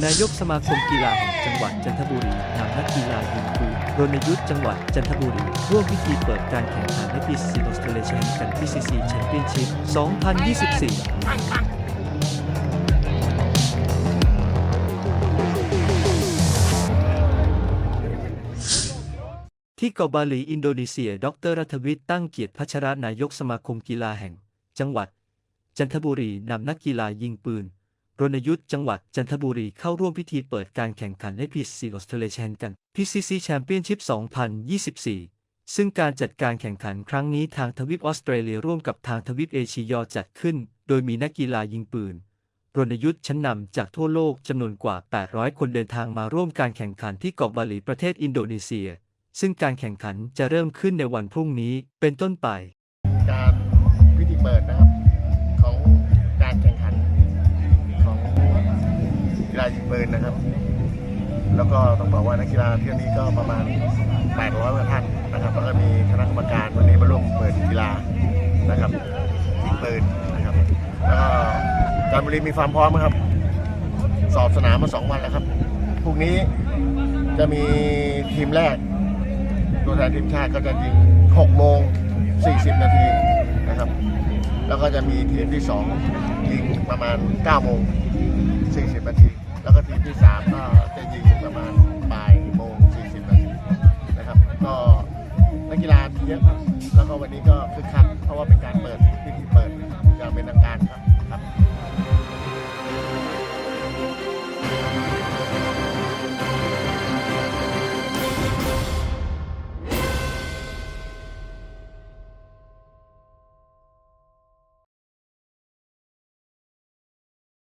นายกสมาคมกีฬาแห่งจังหวัดจันทบุรีนำนักกีฬายิงปืนรณยุทธ์จังหวัดจันทบุรีร่วมพิธีเปิดการแข่งขันในปีซีโนสเตเลชันกัน PCC Championship 2024ที่เกาะบาหลีอินโดนีเซีย ดรรัฐวิทย์ตั้งเกียรติพัชรนายกสมาคมกีฬาแห่ง จังหวัด จันทบุรีนำนักกีฬายิงปืน รณยุทธ์จังหวัดจันทบุรีเข้าร่วมพิธีเปิดการแข่งขันใน PCC Australian กัน PCC Championship 2024 ซึ่งการจัดการแข่งขันครั้งนี้ทางทวีปออสเตรเลียร่วมกับทางทวีปเอเชียจัดขึ้น โดยมีนักกีฬายิงปืนรณยุทธ์ชั้นนำจากทั่วโลกจำนวนกว่า 800 คนเดินทางมาร่วมการแข่งขันที่เกาะบาหลีประเทศอินโดนีเซีย ซึ่งการแข่งขันจะเริ่มขึ้นในวันพรุ่งนี้เป็นต้นไป การพิธีเปิดนะครับ ฬายิงปืนนะครับ แล้วก็ต้องบอกว่านักกีฬาเที่ยวนี้ก็ประมาณ 800กว่าท่านนะครับแล้วก็มีคณะกรรมการวันนี้มาร่วมเปิดกีฬานะครับยิงปืนนะครับแล้วก็การบุรีมีความพร้อมครับ สอบสนามมาสองวันแล้วครับพรุ่งนี้จะมีทีมแรก ตัวแทนทีมชาติก็จะยิง 6 โมง 40 นาทีนะครับ แล้วก็จะมีทีมที่ 2 ยิงประมาณ 9 โมง 40 นาทีแล้วก็ที เยอะครับ แล้วก็วันนี้ก็คึกคักเพราะว่าเป็นการเปิดพิธีเปิด